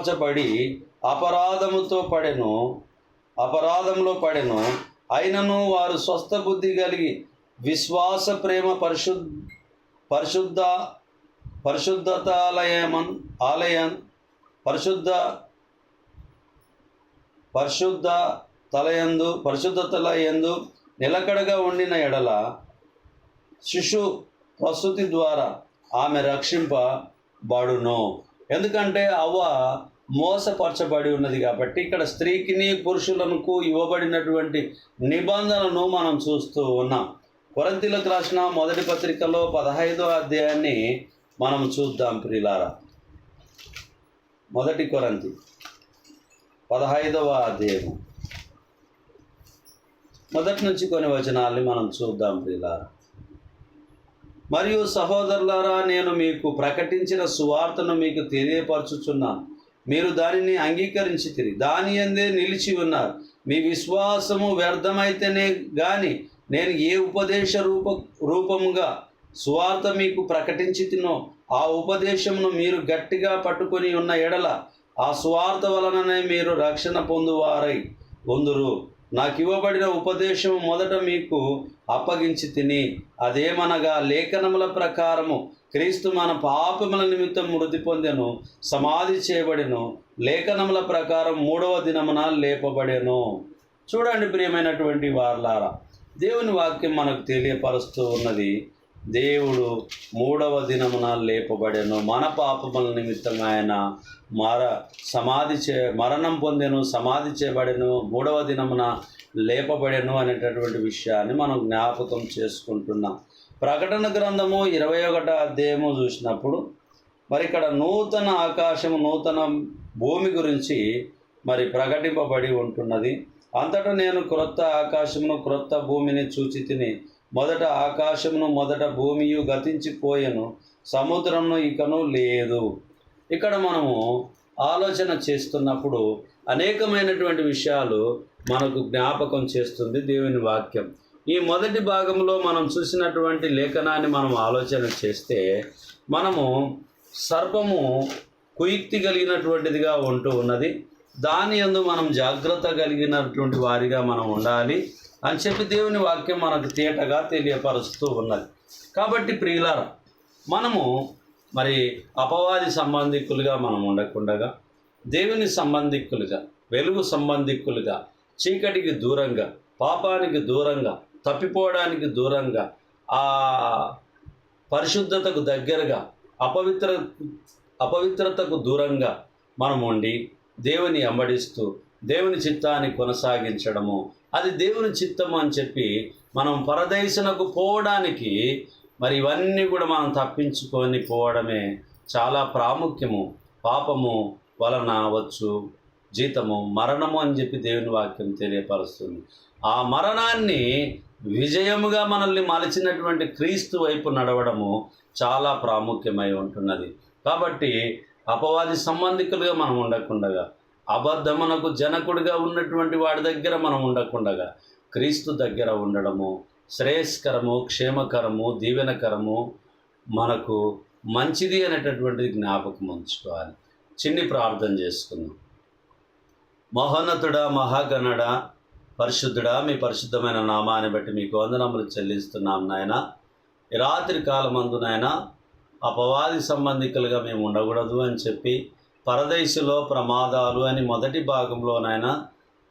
మార్చబడి అపరాధముతో పడెను అపరాధంలో పడెను. అయినను వారు స్వస్థ బుద్ధి కలిగి విశ్వాస ప్రేమ పరిశుద్ధ పరిశుద్ధ పరిశుద్ధతాలయమన్ ఆలయం పరిశుద్ధ పరిశుద్ధ తలయందు పరిశుద్ధతల యందు నిలకడగా ఉండిన ఎడల శిశు ప్రసూతి ద్వారా ఆమె రక్షింపబడును. ఎందుకంటే అవ్వ మోసపరచబడి ఉన్నది కాబట్టి ఇక్కడ స్త్రీకిని పురుషులకు ఇవ్వబడినటువంటి నిబంధనను మనం చూస్తూ ఉన్నాం. కొరంతిలకు రాసిన మొదటి పత్రికలో పదహైదో అధ్యాయాన్ని మనం చూద్దాం ప్రిలారా. మొదటి కొరంతి పదహైదవ అధ్యాయము మొదటి నుంచి కొన్ని వచనాల్ని మనం చూద్దాం ప్రిలారా. మరియు సహోదరులారా నేను మీకు ప్రకటించిన సువార్తను మీకు తెలియపరచుచున్నాను. మీరు దానిని అంగీకరించి తిరిగి దాని అందే నిలిచి ఉన్నారు. మీ విశ్వాసము వ్యర్థమైతేనే గాని నేను ఏ ఉపదేశ రూప రూపముగా సువార్త మీకు ప్రకటించి తినో ఆ ఉపదేశమును మీరు గట్టిగా పట్టుకొని ఉన్న ఎడల ఆ స్వార్థ వలననే మీరు రక్షణ పొందువారై పొందురు నాకు ఇవ్వబడిన ఉపదేశం మొదట మీకు అప్పగించి తిని అదేమనగా లేఖనముల ప్రకారము క్రీస్తు మన పాపముల నిమిత్తం మృతి పొందెను సమాధి చేయబడెను లేఖనముల ప్రకారం మూడవ దినమున లేపబడెను. చూడండి ప్రియమైనటువంటి వార్లారా దేవుని వాక్యం మనకు తెలియపరుస్తూ ఉన్నది దేవుడు మూడవ దినమున లేపబడెను. మన పాపముల నిమిత్తం ఆయన మర సమాధి చే మరణం పొందెను సమాధి చేయబడెను మూడవ దినమున లేపబడెను అనేటటువంటి విషయాన్ని మనం జ్ఞాపకం చేసుకుంటున్నాం. ప్రకటన గ్రంథము ఇరవై ఒకటో అధ్యాయము చూసినప్పుడు మరి ఇక్కడ నూతన ఆకాశము నూతన భూమి గురించి మరి ప్రకటింపబడి ఉంటున్నది. అంతటా నేను క్రొత్త ఆకాశమును క్రొత్త భూమిని చూచి తిని మొదట ఆకాశమును మొదట భూమియు గతించిపోయెను సముద్రమును ఇకను లేదు. ఇక్కడ మనము ఆలోచన చేస్తున్నప్పుడు అనేకమైనటువంటి విషయాలు మనకు జ్ఞాపకం చేస్తుంది దేవుని వాక్యం. ఈ మొదటి భాగంలో మనం చూసినటువంటి లేఖనాన్ని మనం ఆలోచన చేస్తే మనము సర్పము కుయుక్తి కలిగినటువంటిదిగా ఉంటూ ఉన్నది. దాని యందు మనం జాగ్రత్త కలిగినటువంటి వారిగా మనం ఉండాలి. అని చెప్పి దేవుని వాక్యం మనకు తేటగా తెలియపరుస్తూ ఉన్నది. కాబట్టి ప్రియులారా మనము మరి అపవాది సంబంధికులుగా మనం ఉండకుండగా దేవుని సంబంధికులుగా వెలుగు సంబంధికులుగా చీకటికి దూరంగా పాపానికి దూరంగా తప్పిపోవడానికి దూరంగా ఆ పరిశుద్ధతకు దగ్గరగా అపవిత్ర అపవిత్రతకు దూరంగా మనం ఉండి దేవుని అంబడిస్తూ దేవుని చిత్తాన్ని కొనసాగించడము అది దేవుని చిత్తము అని చెప్పి మనం పరదేశనకు పోవడానికి మరి ఇవన్నీ కూడా మనం తప్పించుకొని పోవడమే చాలా ప్రాముఖ్యము. పాపము వలన వచ్చు జీతము మరణము అని చెప్పి దేవుని వాక్యం తెలియపరుస్తుంది. ఆ మరణాన్ని విజయముగా మనల్ని మలచినటువంటి క్రీస్తు వైపు నడవడము చాలా ప్రాముఖ్యమై ఉంటున్నది. కాబట్టి అపవాది సంబంధికులుగా మనం ఉండకుండగా అబద్ధమునకు జనకుడిగా ఉన్నటువంటి వాడి దగ్గర మనం ఉండకుండగా క్రీస్తు దగ్గర ఉండడము శ్రేయస్కరము క్షేమకరము దీవెనకరము మనకు మంచిది అనేటటువంటిది జ్ఞాపకం ఉంచుకోవాలి. చిన్ని ప్రార్థన చేసుకుందాం. మహోన్నతుడా మహాగణుడా పరిశుద్ధుడా మీ పరిశుద్ధమైన నామాన్ని బట్టి మీకు వందనములు చెల్లిస్తున్నాం నాయన. రాత్రి కాలమందు అపవాది సంబంధికులుగా మేము ఉండకూడదు అని చెప్పి పరదేశిలో ప్రమాదాలు అని మొదటి భాగంలోనైనా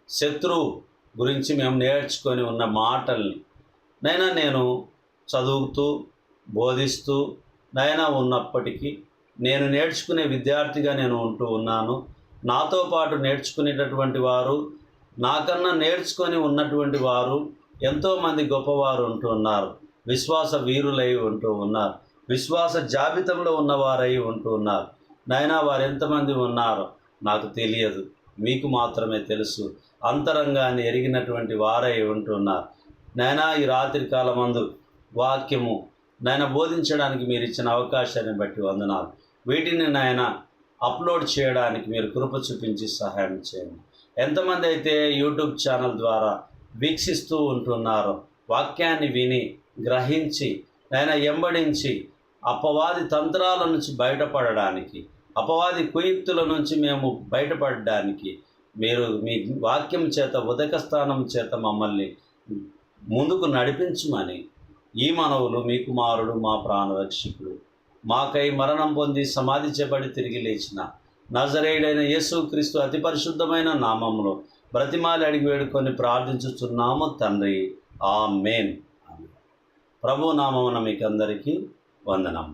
శత్రువు గురించి మేము నేర్చుకొని ఉన్న మాటల్ని నైనా నేను చదువుతూ బోధిస్తూ నైనా ఉన్నప్పటికీ నేను నేర్చుకునే విద్యార్థిగా నేను ఉంటూ ఉన్నాను. నాతో పాటు నేర్చుకునేటటువంటి వారు నాకన్నా నేర్చుకొని ఉన్నటువంటి వారు ఎంతోమంది గొప్పవారు ఉంటూ ఉన్నారు. విశ్వాస వీరులై ఉంటూ ఉన్నారు. విశ్వాస జాబితంలో ఉన్నవారై ఉంటూ ఉన్నారు. నైనా వారు ఎంతమంది ఉన్నారో నాకు తెలియదు. మీకు మాత్రమే తెలుసు. అంతరంగాన్ని ఎరిగినటువంటి వారై ఉంటున్నారు. నైనా ఈ రాత్రి కాలమందు వాక్యము నాయన బోధించడానికి మీరు ఇచ్చిన అవకాశాన్ని బట్టి వందనాలు. వీటిని నాయన అప్లోడ్ చేయడానికి మీరు కృప చూపించి సహాయం చేయండి. ఎంతమంది అయితే యూట్యూబ్ ఛానల్ ద్వారా వీక్షిస్తూ ఉంటున్నారో వాక్యాన్ని విని గ్రహించి నాయన ఎంబడించి అపవాది తంత్రాల నుంచి బయటపడడానికి అపవాది కుయుక్తుల నుంచి మేము బయటపడడానికి మీరు మీ వాక్యం చేత ఉదక స్థానం చేత మమ్మల్ని ముందుకు నడిపించమని ఈ మనవులు మీ కుమారుడు మా ప్రాణరక్షకుడు మాకై మరణం పొంది సమాధి చేపడి తిరిగి లేచిన నజరేయుడైన యేసుక్రీస్తు అతి పరిశుద్ధమైన నామంలో బ్రతిమాలి అడిగి వేడుకొని ప్రార్థించుచున్నాము తండ్రి. ఆ మేన్ ప్రభు నామమున మీకు అందరికీ వందనం